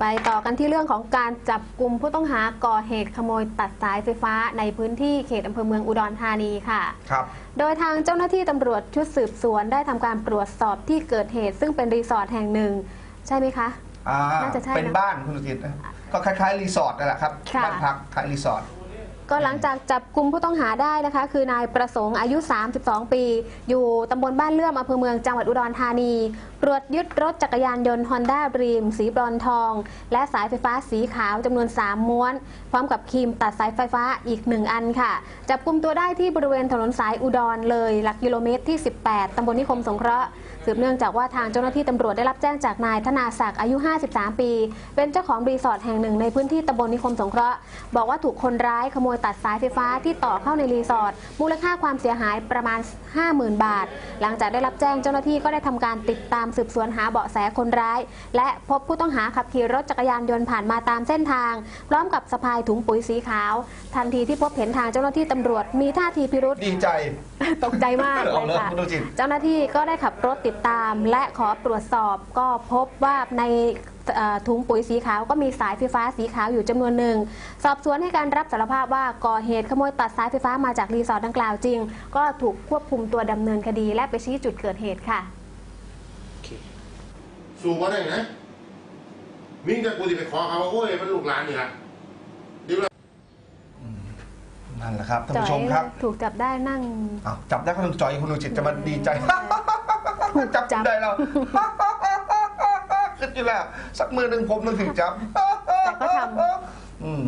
ไปต่อกันที่เรื่องของการจับกลุ่มผู้ต้องหาก่อเหตุขโมยตัดสายไฟฟ้าในพื้นที่เขตอำเภอเมืองอุดรธานีค่ะ ครับ โดยทางเจ้าหน้าที่ตำรวจชุดสืบสวนได้ทำการตรวจสอบที่เกิดเหตุ ซึ่งเป็นรีสอร์ทแห่งหนึ่ง ใช่ไหมคะ อ่าน่าจะใช่นะเป็นบ้านคุณสุจิตนะก็คล้ายๆรีสอร์ทนั่นแหละครับค่ะ บ้านพักคล้ายรีสอร์ท ก็หลังจากจับกลุ่มผู้ต้องหาได้นะคะ คือนายประสงค์อายุ 32 ปี อยู่ตำบลบ้านเลื่อมอำเภอเมืองจังหวัดอุดรธานีตรวจยึดรถจักรยานยนต์ฮอนด้าดรีมสีบรอนซ์ทอง และสายไฟฟ้าสีขาวจำนวน 3 ม้วน พร้อมกับครีมตัดสายไฟฟ้าอีก 1 อันค่ะ จับกลุ่มตัวได้ที่บริเวณถนนสายอุดรเลย หลักกิโลเมตรที่ 18 ตำบลนิคมสงเคราะห์สืบเนื่องจากว่าทางเจ้าหน้าที่ตำรวจได้รับแจ้งจากนายธนาศักดิ์อายุ 53 ปี เป็นเจ้าของรีสอร์ทแห่งหนึ่งในพื้นที่ตำบลนิคมสงเคราะห์บอกว่าถูกคนร้ายขโมยตัดสายไฟฟ้าที่ต่อเข้าในรีสอร์ทมูลค่าความเสียหายประมาณ 50,000 บาท หลังจากได้รับแจ้งเจ้าหน้าที่ก็ได้ทำการติดตามสืบสวนหาเบาะแสคนร้าย และพบผู้ต้องหาขับขี่รถจักรยานยนต์ผ่านมาตามเส้นทาง พร้อมกับสะพายถุงปุ๋ยสีขาว ทันทีที่พบเห็นทางเจ้าหน้าที่ตำรวจมีท่าทีพิรุษดีใจตกใจมากเลเอายเลยค่ะคุณดูสิเจ้าหน้าที่ก็ได้ขับรถติดตาม และขอตรวจสอบก็พบว่าใน เอ่อถุงปุ๋ยสีขาวก็มีสายไฟฟ้าสีขาวอยู่จำนวนหนึ่ง สอบสวนให้การรับสารภาพว่าก่อเหตุขโมยตัดสายไฟฟ้ามาจากรีสอร์ทดังกล่าวจริง ก็ถูกควบคุมตัวดำเนินคดี และไปชี้จุดเกิดเหตุค่ะ สู้ก็ได้นะมิ่งแต่กูจะไปขอเขาว่าโอ้ยมันลูกหลานนี่ละเดี๋ยวนั่นแหละครับท่านจ่อยผู้ชมครับถูกจับได้นั่ง อ้าวจับได้ก็ต้องจอยคุณดูจิตจะมาดีใจถูกจัจับบได้แล้ว ขึ้นอยู่แล้ว สักมือหนึ่งผมหนึ่งถึงจับแต่ก็ทอืม